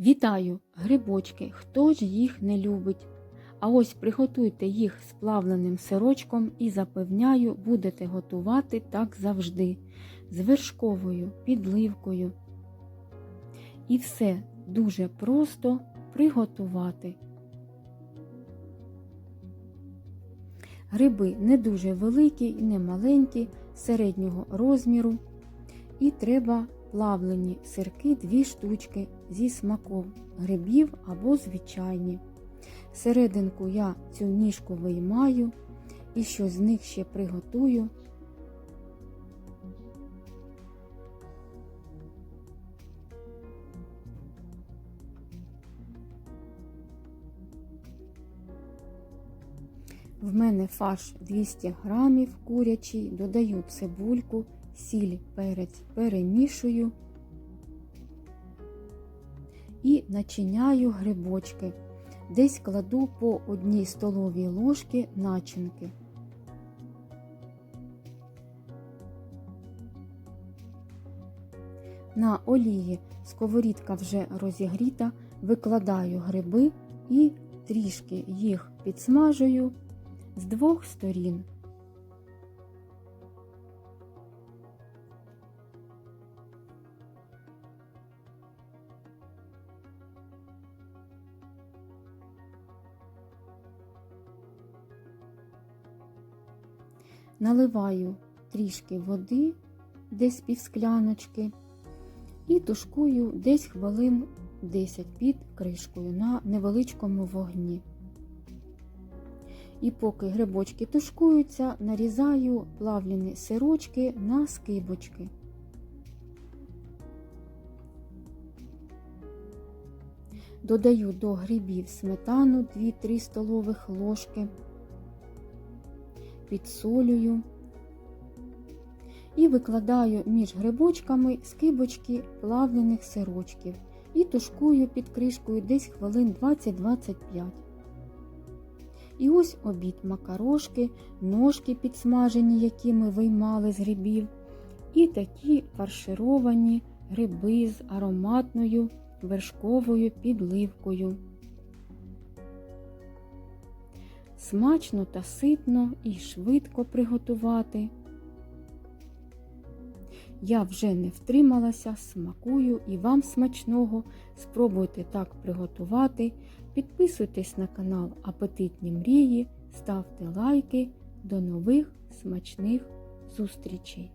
Вітаю, грибочки! Хто ж їх не любить? А ось приготуйте їх з плавленим сирочком і запевняю, будете готувати так завжди, з вершковою підливкою. І все дуже просто приготувати. Гриби не дуже великі і не маленькі, середнього розміру. І треба плавлені сирки дві штучки зі смаком грибів або звичайні. Серединку я цю ніжку виймаю і що з них ще приготую. В мене фарш 200 грамів курячий, додаю цибульку, сіль, перець перемішую і начиняю грибочки. Десь кладу по одній столовій ложки начинки. На олії сковорідка вже розігріта, викладаю гриби і трішки їх підсмажую з двох сторін. Наливаю трішки води, десь півскляночки, і тушкую десь хвилин 10 під кришкою на невеличкому вогні. І поки грибочки тушкуються, нарізаю плавлені сирочки на скибочки. Додаю до грибів сметану 2-3 столових ложки, підсолюю і викладаю між грибочками скибочки плавлених сирочків і тушкую під кришкою десь хвилин 20-25. І ось обід макарошки, ножки підсмажені, які ми виймали з грибів, і такі фаршировані гриби з ароматною вершковою підливкою. Смачно та ситно і швидко приготувати. Я вже не втрималася, смакую і вам смачного. Спробуйте так приготувати. Підписуйтесь на канал Апетитні Мрії, ставте лайки. До нових смачних зустрічей!